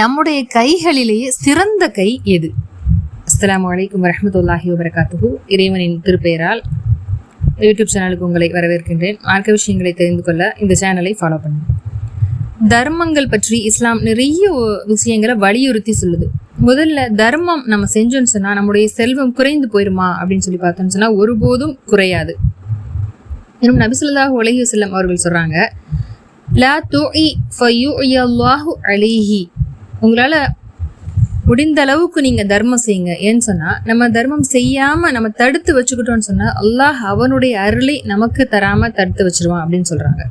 நம்முடைய கைகளிலேயே சிறந்த கை எது? அஸ்ஸலாமு அலைக்கும் வரமத்துல்லாஹி வபரகாத்துஹு. இறைவனின் திருப்பெயரால் யூடியூப் சேனலுக்கு உங்களை வரவேற்கின்றேன். மார்க்க விஷயங்களை தெரிந்து கொள்ள இந்த சேனலை ஃபாலோ பண்ணுங்க. தர்மங்கள் பற்றி இஸ்லாம் நிறைய விஷயங்களை வலியுறுத்தி சொல்லுது. முதல்ல தர்மம் நம்ம செஞ்சோன்னு சொன்னா நம்முடைய செல்வம் குறைந்து போயிருமா அப்படின்னு சொல்லி பார்த்தோம்னு சொன்னா ஒருபோதும் குறையாது. இன்னும் நபிசுல்லாஹ் உலகி செல்லம் அவர்கள் சொல்றாங்க லா துஇ ஃபயுஇயல்லாஹு அலைஹி. உங்களால் முடிந்த அளவுக்கு நீங்கள் தர்மம் செய்யுங்க. ஏன்னு சொன்னால் நம்ம தர்மம் செய்யாமல் நம்ம தடுத்து வச்சுக்கிட்டோம்னு சொன்னால் அல்லாஹ் அவனுடைய அருளை நமக்கு தராமல் தடுத்து வச்சிருவான் அப்படின்னு சொல்கிறாங்க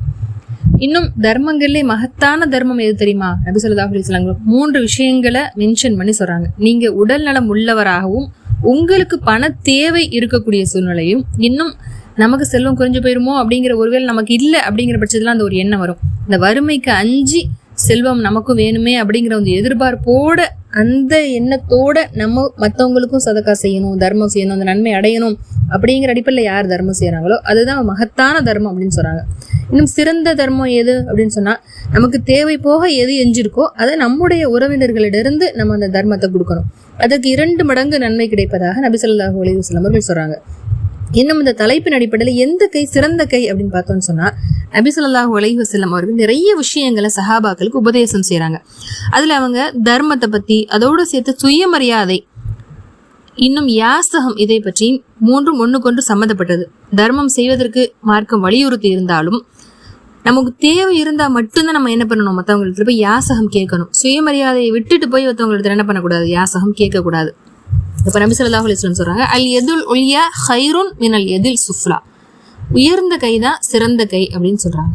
இன்னும் தர்மங்கள்லே மகத்தான தர்மம் எது தெரியுமா? நபி ஸல்லல்லாஹு அலைஹி மூன்று விஷயங்களை மென்ஷன் பண்ணி சொல்கிறாங்க நீங்கள் உடல் நலம் உள்ளவராகவும் உங்களுக்கு பண தேவை இருக்கக்கூடிய சூழ்நிலையும் இன்னும் நமக்கு செல்வம் குறைஞ்சு போயிருமோ அப்படிங்கிற ஒருவேளை நமக்கு இல்லை அப்படிங்கிற பட்சத்தில் அந்த ஒரு எண்ணம் வரும். இந்த வறுமைக்கு அஞ்சு செல்வம் நமக்கும் வேணுமே அப்படிங்கிற ஒரு எதிர்பார்ப்போட அந்த எண்ணத்தோட நம்ம மற்றவங்களுக்கும் சதக்கா செய்யணும் தர்மம் செய்யணும் அந்த நன்மை அடையணும் அப்படிங்கிற அடிப்படையில் யார் தர்மம் செய்கிறாங்களோ அதுதான் மகத்தான தர்மம் அப்படின்னு சொல்றாங்க. இன்னும் சிறந்த தர்மம் எது அப்படின்னு சொன்னா நமக்கு தேவை போக எது எஞ்சிருக்கோ அதை நம்முடைய உறவினர்களிடமிருந்து நம்ம அந்த தர்மத்தை கொடுக்கணும். அதற்கு இரண்டு மடங்கு நன்மை கிடைப்பதாக நபி ஸல்லல்லாஹு அலைஹி அவர்கள் சொல்றாங்க. இன்னும் இந்த தலைப்பின் அடிப்படையில் எந்த கை சிறந்த கை அப்படின்னு பார்த்தோம்னு சொன்னா நபி உலகி வசல்லம் அவர்கள் நிறைய விஷயங்களை சஹாபாக்களுக்கு உபதேசம் செய்கிறாங்க அதுல அவங்க தர்மத்தை பத்தி அதோடு சேர்த்து சுயமரியாதை இன்னும் யாசகம் இதை பற்றி மூன்றும் ஒன்றுக்கொன்று சம்மந்தப்பட்டது. தர்மம் செய்வதற்கு மார்க்கம் வலியுறுத்தி இருந்தாலும் நமக்கு தேவை இருந்தால் மட்டும்தான் நம்ம என்ன பண்ணணும்? மற்றவங்களுக்கு போய் யாசகம் கேட்கணும். சுயமரியாதையை விட்டுட்டு போய் மற்றவங்களுக்கு என்ன பண்ணக்கூடாது? யாசகம் கேட்கக்கூடாது. இப்போ நபி ஸல்லல்லாஹு அலைஹி வஸல்லம் அல் எதுல் ஒளியா ஹைருன் மினல் எதில் சுஃப்லா. உயர்ந்த கை தான் சிறந்த கை அப்படின்னு சொல்றாங்க.